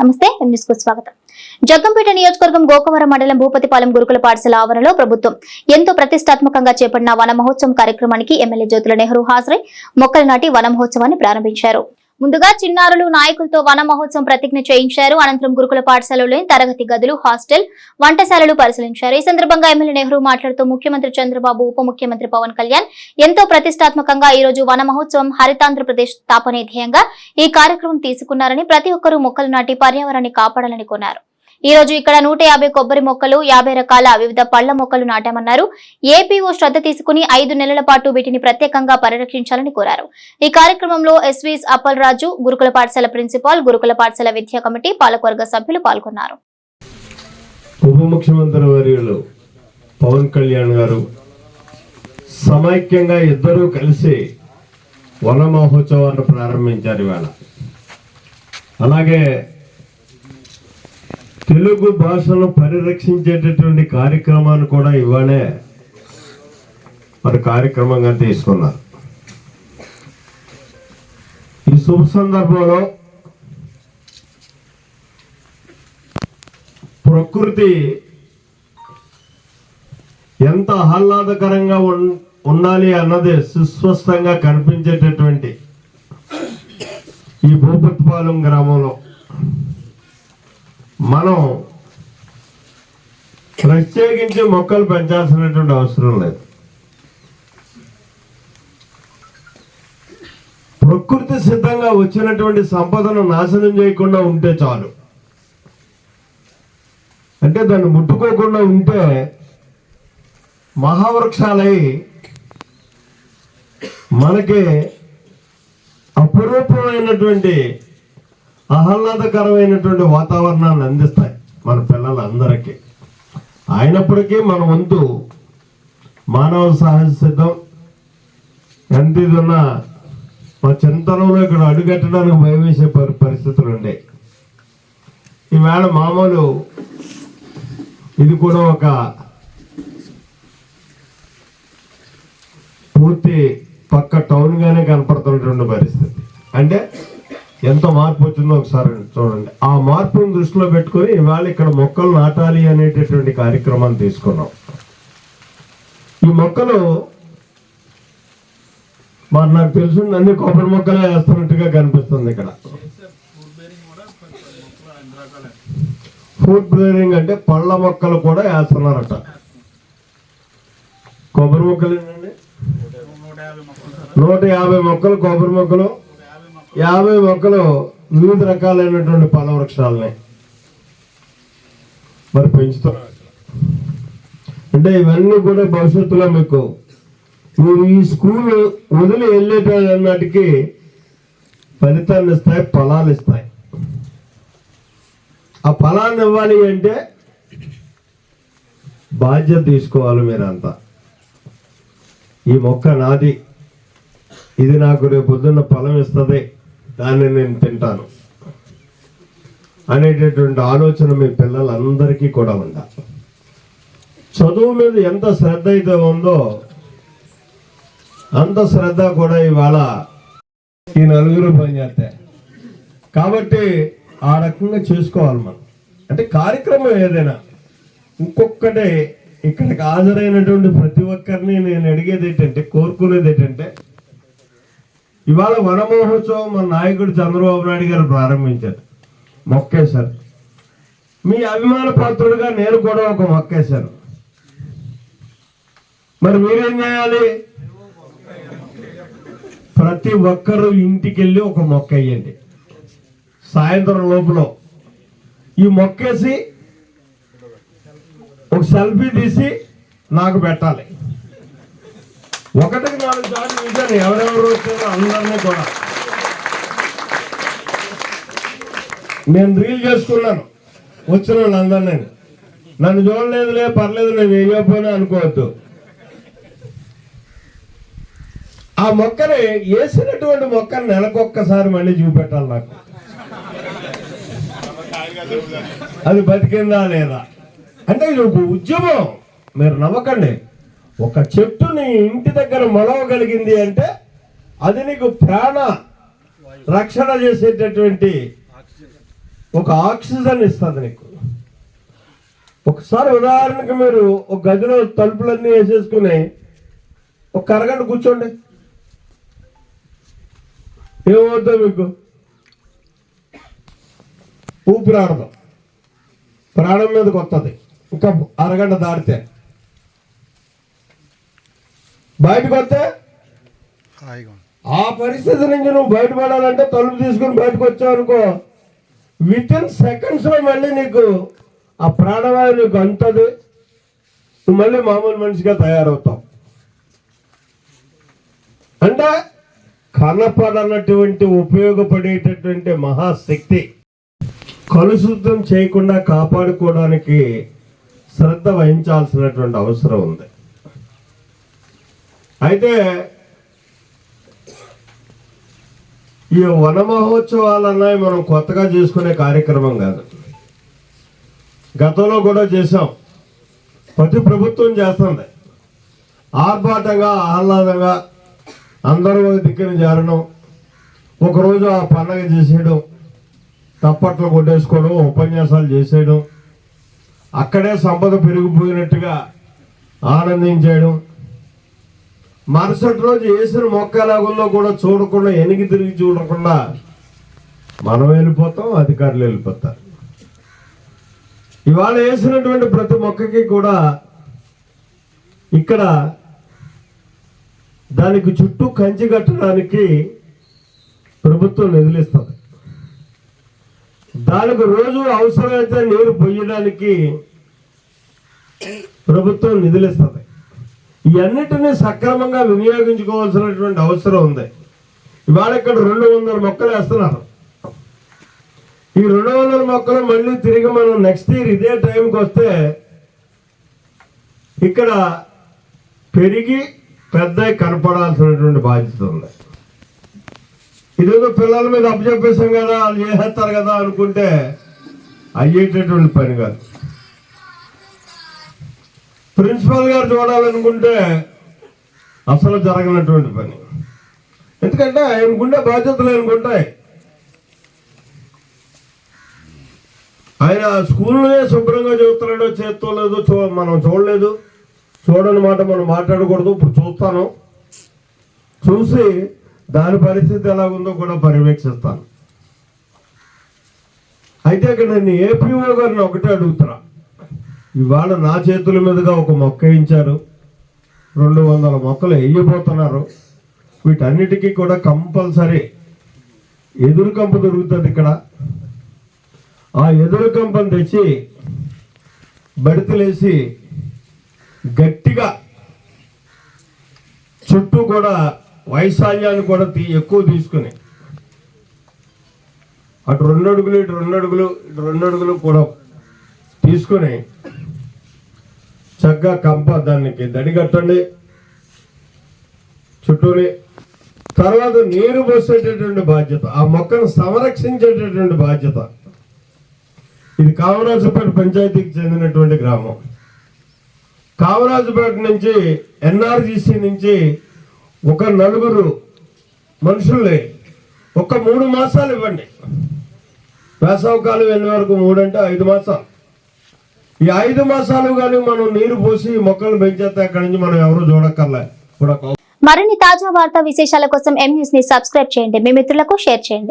నమస్తే కు స్వాగతం. జగ్గంపేట నియోజకవర్గం గోకవరం మండలం భూపతిపాలెం గురుకుల పాఠశాల ఆవరణలో ప్రభుత్వం ఎంతో ప్రతిష్టాత్మకంగా చేపట్టిన వన మహోత్సవం కార్యక్రమానికి ఎమ్మెల్యే జ్యోతుల నెహ్రూ హాజరై మొక్కలు నాటి వన మహోత్సవాన్ని ప్రారంభించారు. ముందుగా చిన్నారులు నాయకులతో వన మహోత్సవం ప్రతిజ్ఞ చేయించారు. అనంతరం గురుకుల పాఠశాలలోని తరగతి గదులు హాస్టల్ వంటశాలలు పరిశీలించారు. ఈ సందర్భంగా ఎమ్మెల్యే నెహ్రూ మాట్లాడుతూ ముఖ్యమంత్రి చంద్రబాబు ఉప ముఖ్యమంత్రి పవన్ కళ్యాణ్ ఎంతో ప్రతిష్టాత్మకంగా ఈ రోజు వన మహోత్సవం హరితాంధ్రప్రదేశ్ స్థాపనే ధ్యేయంగా ఈ కార్యక్రమం తీసుకున్నారని ప్రతి ఒక్కరూ మొక్కలు నాటి పర్యావరణాన్ని కాపాడాలని కొన్నారు ఈ రోజు ఇక్కడ నూట యాభై కొబ్బరి మొక్కలు యాభై రకాల వివిధ పళ్ళ మొక్కలు నాటామన్నారు. ఏపీఓ శ్రద్ధ తీసుకుని ఐదు నెలల పాటు వీటిని ప్రత్యేకంగా పరిరక్షించాలని కోరారు. ఈ కార్యక్రమంలో ఎస్వీఎస్ అప్పల్ రాజు గురుకుల పాఠశాల ప్రిన్సిపాల్ గురుకుల పాఠశాల విద్యా కమిటీ పాలకవర్గ సభ్యులు పాల్గొన్నారు. ఉప ముఖ్యమంత్రి వర్యులు పవన్ కళ్యాణ్ గారు సమైక్యంగా ఇద్దరూ కలిసి వన మహోత్సవాన్ని ప్రారంభించారు ఇవాళ. అలాగే తెలుగు భాషను పరిరక్షించేటటువంటి కార్యక్రమాన్ని కూడా ఇవాళే మరి కార్యక్రమంగా తీసుకున్నారు. ఈ శుభ సందర్భంలో ప్రకృతి ఎంత ఆహ్లాదకరంగా ఉన్- ఉండాలి అన్నది సుస్పష్టంగా కనిపించేటటువంటి ఈ భూపతిపాలెం గ్రామంలో మనం ప్రత్యేకించి మొక్కలు పెంచాల్సినటువంటి అవసరం లేదు. ప్రకృతి సిద్ధంగా వచ్చినటువంటి సంపదను నాశనం చేయకుండా ఉంటే చాలు. అంటే దాన్ని ముట్టుకోకుండా ఉంటే మహావృక్షాలై మనకి అపురూపమైనటువంటి ఆహ్లాదకరమైనటువంటి వాతావరణాన్ని అందిస్తాయి మన పిల్లలందరికీ. అయినప్పటికీ మన వంతు మానవ సహజ సిద్ధం. ఎంత ఇది ఉన్నా మా చింతనంలో ఇక్కడ అడుగట్టడానికి భయమేసే పరి పరిస్థితులు ఉండే ఈవేళ మామూలు ఇది కూడా ఒక పూర్తి పక్క టౌన్గానే కనపడుతున్నటువంటి పరిస్థితి. అంటే ఎంత మార్పు వచ్చిందో ఒకసారి చూడండి. ఆ మార్పును దృష్టిలో పెట్టుకొని ఇవాళ ఇక్కడ మొక్కలు నాటాలి అనేటటువంటి కార్యక్రమాన్ని తీసుకున్నాం. ఈ మొక్కలు మరి నాకు తెలుసు అన్ని కొబ్బరి మొక్కలే వేస్తున్నట్టుగా కనిపిస్తుంది ఇక్కడ. ఫుడ్ బేరింగ్ అంటే పళ్ళ మొక్కలు కూడా వేస్తున్నారట. కొబ్బరి మొక్కలు ఏంటండి? నూట యాభై మొక్కలు కొబ్బరి మొక్కలు. యాభై మొక్కలు వివిధ రకాలైనటువంటి పళ్ళ వృక్షాలని మరి పెంచుతున్నారు. అంటే ఇవన్నీ కూడా భవిష్యత్తులో మీకు మీరు ఈ స్కూల్ వదిలి వెళ్ళేటన్నటికి ఫలితాన్ని ఇస్తాయి ఫలాలు ఇస్తాయి. ఆ ఫలాన్ని ఇవ్వాలి అంటే బాధ్యత తీసుకోవాలి మీరంతా. ఈ మొక్క నాది. ఇది నాకు రేపు పొద్దున్న ఫలం ఇస్తుంది. దాన్ని నేను తింటాను అనేటటువంటి ఆలోచన మీ పిల్లలందరికీ కూడా ఉండ చదువు మీద ఎంత శ్రద్ధ అయితే ఉందో అంత శ్రద్ధ కూడా ఇవాళ ఈ నలుగురు పనిచేస్తే కాబట్టి ఆ రకంగా చేసుకోవాలి మనం. అంటే కార్యక్రమం ఏదైనా ఇంకొకటి ఇక్కడికి హాజరైనటువంటి ప్రతి ఒక్కరిని నేను అడిగేది ఏంటంటే కోరుకునేది ఏంటంటే ఇవాళ వనమహోత్సవం మన నాయకుడు చంద్రబాబు నాయుడు గారు ప్రారంభించారు. మొక్కేశారు. మీ అభిమాన పాత్రుడుగా నేను కూడా ఒక మొక్కేశాను. మరి మీరేం చేయాలి? ప్రతి ఒక్కరూ ఇంటికి వెళ్ళి ఒక మొక్క వేయండి. సాయంత్రం లోపల ఈ మొక్కేసి ఒక సెల్ఫీ తీసి నాకు పెట్టాలి. ఒకటికి నాలుగు సార్లు చూశాను. ఎవరెవరు వచ్చారో అందరినీ కూడా. నేను రీల్ చేసుకున్నాను. వచ్చిన వాళ్ళందరినీ. నన్ను చూడలేదులే పర్లేదు నేను వేయకపోయినా అనుకోవద్దు. ఆ మొక్కని వేసినటువంటి మొక్కని నెలకొక్కసారి మళ్ళీ చూపెట్టాలి నాకు. అది బతికిందా లేదా? అంటే ఇది ఒక ఉద్యమం. మీరు నమ్మకండి ఒక చెట్టు నీ ఇంటి దగ్గర మొలవగలిగింది అంటే అది నీకు ప్రాణ రక్షణ చేసేటటువంటి ఒక ఆక్సిజన్ ఇస్తుంది నీకు. ఒకసారి ఉదాహరణకు మీరు ఒక గదిలో తలుపులన్నీ వేసేసుకుని ఒక అరగంట కూర్చోండి. ఏమవుతుందో మీకు? ఊపిరాడదు. ప్రాణం మీదకి వస్తుంది ఇంకా అరగంట దాటితే బయటకు వస్తే. ఆ పరిస్థితి నుంచి నువ్వు బయటపడాలంటే తలుపు తీసుకుని బయటకు వచ్చావు అనుకో. విత్ ఇన్ సెకండ్స్లో మళ్ళీ నీకు ఆ ప్రాణవాయు నీకు అంతది. నువ్వు మళ్ళీ మామూలు మనిషిగా తయారవుతావు. అంటే కనపడనటువంటి ఉపయోగపడేటటువంటి మహాశక్తి కలుషితం చేయకుండా కాపాడుకోవడానికి శ్రద్ధ వహించాల్సినటువంటి అవసరం ఉంది. అయితే ఈ వన మహోత్సవాలు మనం కొత్తగా చేసుకునే కార్యక్రమం కాదు. గతంలో కూడా చేసాం ప్రతి ప్రభుత్వం చేస్తుంది. ఆర్భాటంగా ఆహ్లాదంగా అందరూ ఒక దిక్కున ఒకరోజు ఆ పండగ చేసేయడం తప్పట్లు కొట్టేసుకోవడం ఉపన్యాసాలు చేసేయడం అక్కడే సంపద పెరిగిపోయినట్టుగా ఆనందించేయడం మరుసటి రోజు వేసిన మొక్క ఎలాగుందో కూడా చూడకుండా వెనక్కి తిరిగి చూడకుండా మనం వెళ్ళిపోతాం అధికారులు వెళ్ళిపోతారు. ఇవాళ వేసినటువంటి ప్రతి మొక్కకి కూడా ఇక్కడ దానికి చుట్టూ కంచి కట్టడానికి ప్రభుత్వం నిధులిస్తుంది. దానికి రోజు అవసరమైతే నీరు పొయ్యడానికి ప్రభుత్వం నిధులిస్తుంది. ఇవన్నిటినీ సక్రమంగా వినియోగించుకోవాల్సినటువంటి అవసరం ఉంది. ఇవాళ ఇక్కడ రెండు వందల మొక్కలు వేస్తున్నారు. ఈ రెండు వందల మొక్కలు మళ్ళీ తిరిగి మనం నెక్స్ట్ ఇయర్ ఇదే టైంకి వస్తే ఇక్కడ పెరిగి పెద్ద కనపడాల్సినటువంటి బాధ్యత ఉంది. ఇదేదో పిల్లల మీద అప్పచెప్పేసాం కదా వాళ్ళు చేసేస్తారు కదా అనుకుంటే అయ్యేటటువంటి పని కాదు. ప్రిన్సిపాల్ గారు చూడాలనుకుంటే అసలు జరగనటువంటి పని. ఎందుకంటే ఆయనకుండే బాధ్యతలు ఆయనకుంటాయి. ఆయన స్కూల్లోనే శుభ్రంగా చూస్తున్నాడో చేత్తో లేదో చూ మనం చూడలేదు. చూడని మాట మనం మాట్లాడకూడదు. ఇప్పుడు చూస్తాను. చూసి దాని పరిస్థితి ఎలా ఉందో కూడా పర్యవేక్షిస్తాను. అయితే ఇక్కడ నేను ఏపీఓ గారిని ఒకటే అడుగుతున్నా. ఇవాళ నా చేతుల మీదుగా ఒక మొక్క వేయించారు. రెండు వందల మొక్కలు వేయబోతున్నారు. వీటన్నిటికీ కూడా కంపల్సరీ ఎదురు కంప దొరుకుతుంది ఇక్కడ. ఆ ఎదురు కంపను తెచ్చి బడితలేసి గట్టిగా చుట్టూ కూడా వైశాల్యాన్ని కూడా తీ ఎక్కువ తీసుకుని అటు రెండు అడుగులు ఇటు రెండు అడుగులు ఇటు రెండు అడుగులు కూడా తీసుకొని తగ్గ కంప దానికి దడి కట్టండి. చుట్టూని తర్వాత నీరు పోసేటటువంటి బాధ్యత ఆ మొక్కను సంరక్షించేటటువంటి బాధ్యత. ఇది కామరాజుపేట పంచాయతీకి చెందినటువంటి గ్రామం. కామరాజుపేట నుంచి ఎన్ఆర్జీసీ నుంచి ఒక నలుగురు మనుషుల్ని ఒక మూడు మాసాలు ఇవ్వండి. వేసవకాలం వెళ్ళే వరకు మూడు అంటే ఐదు మాసాలు. ఈ ఐదు మాసాలు కానీ మనం నీరు పోసి మొక్కలు పెంచేస్తే అక్కడి నుంచి మనం ఎవరు చూడక్కర్లే. మరిన్ని తాజా వార్తా విశేషాల కోసం ఎం న్యూస్ని సబ్స్క్రైబ్ చేయండి. మీ మిత్రులకు షేర్ చేయండి.